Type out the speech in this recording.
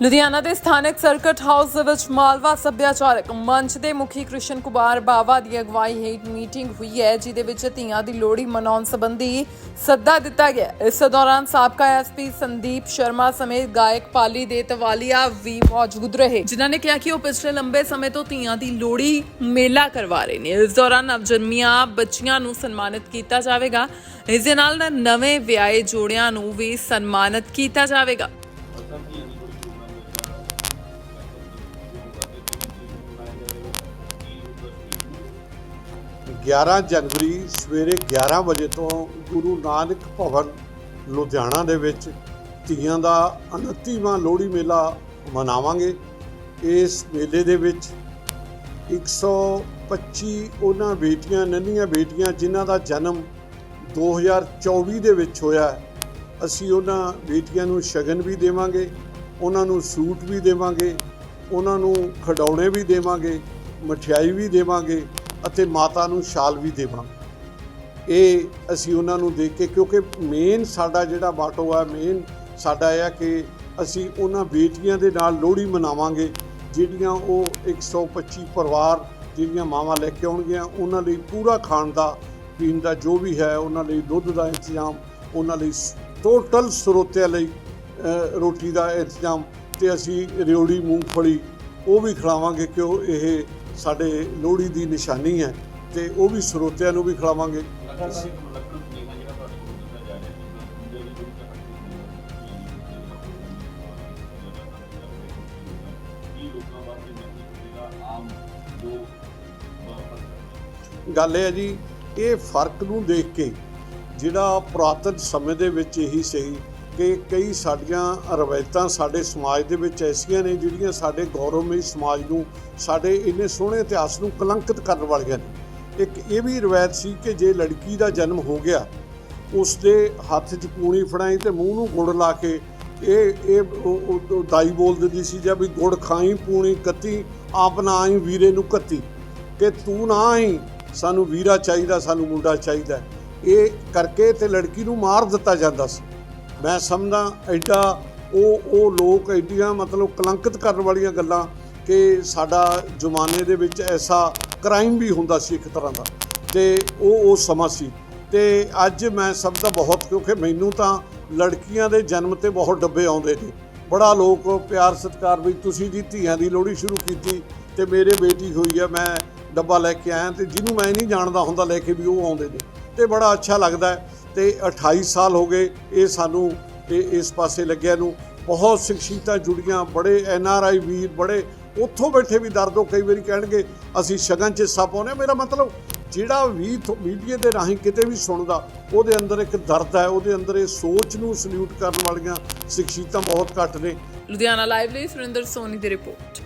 ਲੁਧਿਆਣਾ ਦੇ ਸਥਾਨਕ circuit house ਦੇ ਵਿੱਚ ਮਾਲਵਾ ਸੱਭਿਆਚਾਰਕ ਮੰਚ ਦੇ ਮੁਖੀ ਕ੍ਰਿਸ਼ਨ ਕੁਮਾਰ ਬਾਵਾ ਦੀ ਅਗਵਾਈ ਹੇਠ ਮੀਟਿੰਗ ਹੋਈ ਹੈ ਜਿਦੇ ਵਿੱਚ ਧੀਆਂ ਦੀ ਲੋਹੜੀ ਮਨਾਉਣ ਸੰਬੰਧੀ ਸੱਦਾ ਦਿੱਤਾ ਗਿਆ ਇਸ ਦੌਰਾਨ ਸਾਬਕਾ ਐਸਪੀ ਸੰਦੀਪ ਸ਼ਰਮਾ ਸਮੇਤ ਗਾਇਕ ਪਾਲੀ ਦੇ ਤਵਾਲੀਆ ਵੀ ਮੌਜੂਦ ਰਹੇ। ਜਿਨ੍ਹਾਂ ਨੇ ਕਿਹਾ ਕਿ ਉਹ ਪਿਛਲੇ ਲੰਬੇ ਸਮੇਂ ਤੋਂ ਧੀਆਂ ਦੀ ਲੋਹੜੀ ਮੇਲਾ ਕਰਵਾ ਰਹੇ ਨੇ। ਇਸ ਦੌਰਾਨ ਨਵਜਨਮੀਆਂ ਬੱਚੀਆਂ ਨੂੰ ਸਨਮਾਨਿਤ ਕੀਤਾ ਜਾਵੇਗਾ। ਇਸ ਦੇ ਨਾਲ ਨਵੇਂ ਵਿਆਹੇ ਜੋੜਿਆਂ ਨੂੰ ਵੀ ਸਨਮਾਨਿਤ ਕੀਤਾ ਜਾਵੇਗਾ। 11 ਜਨਵਰੀ ਸਵੇਰੇ 11 ਵਜੇ ਤੋਂ ਗੁਰੂ ਨਾਨਕ ਭਵਨ, ਲੁਧਿਆਣਾ ਦੇ ਵਿੱਚ ਧੀਆਂ ਦਾ 29ਵਾਂ ਲੋਹੜੀ ਮੇਲਾ ਮਨਾਵਾਂਗੇ। ਇਸ ਮੇਲੇ ਦੇ ਵਿੱਚ 125 ਉਹਨਾਂ ਬੇਟੀਆਂ, ਨੰਨੀਆਂ ਬੇਟੀਆਂ ਜਿਨ੍ਹਾਂ ਦਾ ਜਨਮ 2024 ਦੇ ਵਿੱਚ ਹੋਇਆ ਅਸੀਂ ਉਹਨਾਂ ਬੇਟੀਆਂ ਨੂੰ ਸ਼ਗਨ ਵੀ ਦੇਵਾਂਗੇ, ਉਹਨਾਂ ਨੂੰ ਸੂਟ ਵੀ ਦੇਵਾਂਗੇ, ਉਹਨਾਂ ਨੂੰ ਖਿਡੌਣੇ ਵੀ ਦੇਵਾਂਗੇ, ਮਠਿਆਈ ਵੀ ਦੇਵਾਂਗੇ ਅਤੇ ਮਾਤਾ ਨੂੰ ਸ਼ਾਲ ਵੀ ਦੇਵਾਂਗੇ ਇਹ ਅਸੀਂ ਉਹਨਾਂ ਨੂੰ ਦੇਖ ਕੇ ਕਿਉਂਕਿ ਮੇਨ ਸਾਡਾ ਜਿਹੜਾ ਬਾਟੋ ਹੈ ਮੇਨ ਸਾਡਾ ਇਹ ਹੈ ਕਿ ਅਸੀਂ ਉਹਨਾਂ ਬੇਟੀਆਂ ਦੇ ਨਾਲ ਲੋਹੜੀ ਮਨਾਵਾਂਗੇ, ਜਿਹੜੀਆਂ ਉਹ 125 ਪਰਿਵਾਰ ਜਿਹੜੀਆਂ ਮਾਵਾਂ ਲੈ ਕੇ ਆਉਣਗੀਆਂ, ਉਹਨਾਂ ਲਈ ਪੂਰਾ ਖਾਣ ਦਾ, ਪੀਣ ਦਾ ਜੋ ਵੀ ਹੈ, ਉਹਨਾਂ ਲਈ ਦੁੱਧ ਦਾ ਇੰਤਜ਼ਾਮ, ਉਹਨਾਂ ਲਈ ਟੋਟਲ ਸਰੋਤਿਆਂ ਲਈ ਰੋਟੀ ਦਾ ਇੰਤਜ਼ਾਮ ਤੇ ਅਸੀਂ ਰਿਉੜੀ ਮੂੰਗਫਲੀ ਉਹ ਵੀ ਖਿਲਾਵਾਂਗੇ ਕਿ ਉਹ ਇਹ ਸਾਡੇ ਲੋਹੜੀ ਦੀ ਨਿਸ਼ਾਨੀ ਹੈ ਤੇ ਉਹ ਵੀ ਸਰੋਤਿਆਂ ਨੂੰ ਵੀ ਖਿਲਾਵਾਂਗੇ। ਗੱਲ ਇਹ ਹੈ ਜੀ, ਇਹ ਫ਼ਰਕ ਨੂੰ ਦੇਖ ਕੇ ਜਿਹੜਾ ਪੁਰਾਤਨ ਸਮੇਂ ਦੇ ਵਿੱਚ ਇਹੀ ਸਹੀ ਕਿ ਕਈ ਸਾਡੀਆਂ ਰਵਾਇਤਾਂ ਸਾਡੇ ਸਮਾਜ ਦੇ ਵਿੱਚ ਐਸੀਆਂ ਨੇ ਜਿਹੜੀਆਂ ਸਾਡੇ ਗੌਰਵਮਈ ਸਮਾਜ ਨੂੰ, ਸਾਡੇ ਇੰਨੇ ਸੋਹਣੇ ਇਤਿਹਾਸ ਨੂੰ ਕਲੰਕਿਤ ਕਰਨ ਵਾਲੀਆਂ ਨੇ। ਇੱਕ ਇਹ ਵੀ ਰਵਾਇਤ ਸੀ ਕਿ ਜੇ ਲੜਕੀ ਦਾ ਜਨਮ ਹੋ ਗਿਆ ਉਸ ਦੇ ਹੱਥ 'ਚ ਪੂਣੀ ਫੜਾਈ ਤੇ ਮੂੰਹ ਨੂੰ ਗੁੜ ਲਾ ਕੇ ਇਹ ਇਹ ਦਾਈ ਬੋਲ ਦਿੰਦੀ ਸੀ ਜਾਂ ਵੀ ਗੁੜ ਖਾਈ, ਪੂਣੀ ਕੱਤੀ, ਆਪ ਨਾ ਆਈ, ਵੀਰੇ ਨੂੰ ਕੱਤੀ। ਕਿ ਤੂੰ ਨਾ ਆਈ, ਸਾਨੂੰ ਵੀਰਾ ਚਾਹੀਦਾ, ਸਾਨੂੰ ਮੁੰਡਾ ਚਾਹੀਦਾ। ਇਹ ਕਰਕੇ ਤੇ ਲੜਕੀ ਨੂੰ ਮਾਰ ਦਿੱਤਾ ਜਾਂਦਾ ਸੀ। ਮੈਂ ਸਮਝਦਾ ਐਡਾ ਉਹ ਉਹ ਲੋਕ ਐਡੀਆਂ ਮਤਲਬ ਕਲੰਕਿਤ ਕਰਨ ਵਾਲੀਆਂ ਗੱਲਾਂ ਕਿ ਸਾਡਾ ਜ਼ਮਾਨੇ ਦੇ ਵਿੱਚ ਐਸਾ ਕ੍ਰਾਈਮ ਵੀ ਹੁੰਦਾ ਸੀ ਇੱਕ ਤਰ੍ਹਾਂ ਦਾ ਤੇ ਉਹ ਉਹ ਸਮਾਂ ਸੀ। ਤੇ ਅੱਜ ਮੈਂ ਸਮਝਦਾ ਬਹੁਤ ਕਿਉਂਕਿ ਮੈਨੂੰ ਤਾਂ ਲੜਕੀਆਂ ਦੇ ਜਨਮ ਤੇ ਬਹੁਤ ਡੱਬੇ ਆਉਂਦੇ ਨੇ। ਬੜਾ ਲੋਕ ਪਿਆਰ ਸਤਿਕਾਰ ਵੀ ਤੁਸੀਂ ਜੀ ਧੀਆਂ ਦੀ ਲੋਹੜੀ ਸ਼ੁਰੂ ਕੀਤੀ ਤੇ ਮੇਰੇ ਬੇਟੀ ਹੋਈ ਆ, ਮੈਂ ਡੱਬਾ ਲੈ ਕੇ ਆਇਆ ਤੇ ਜਿਹਨੂੰ ਮੈਂ ਨਹੀਂ ਜਾਣਦਾ ਹੁੰਦਾ ਲੈ ਕੇ ਵੀ ਉਹ ਆਉਂਦੇ ਨੇ। ਤੇ ਬੜਾ ਅੱਛਾ ਲੱਗਦਾ ਹੈ। ਤੇ 28 ਸਾਲ ਹੋ ਗਏ ਇਹ ਸਾਨੂੰ ਇਹ ਇਸ ਪਾਸੇ ਲੱਗਿਆ ਨੂੰ। ਬਹੁਤ ਸ਼ਖਸੀਅਤਾਂ ਜੁੜੀਆਂ, ਬੜੇ ਐਨ ਆਰ ਆਈ ਵੀਰ, ਬੜੇ ਉੱਥੋਂ ਬੈਠੇ ਵੀ ਦਰਦੋ ਕਈ ਵਾਰੀ ਕਹਿਣਗੇ, ਅਸੀਂ ਸ਼ਗਨ 'ਚ ਹਿੱਸਾ ਪਾਉਂਦੇ ਹਾਂ। ਮੇਰਾ ਮਤਲਬ ਜਿਹੜਾ ਵੀ ਮੀਡੀਆ ਦੇ ਰਾਹੀਂ ਕਿਤੇ ਵੀ ਸੁਣਦਾ, ਉਹਦੇ ਅੰਦਰ ਇੱਕ ਦਰਦ ਹੈ, ਉਹਦੇ ਅੰਦਰ ਇਹ ਸੋਚ ਨੂੰ ਸਲੂਟ ਕਰਨ ਵਾਲੀਆਂ ਸ਼ਖਸੀਅਤਾਂ ਬਹੁਤ ਘੱਟ ਨੇ। ਲੁਧਿਆਣਾ ਲਾਈਵ ਲਈ ਸੁਰਿੰਦਰ ਸੋਨੀ ਦੀ ਰਿਪੋਰਟ।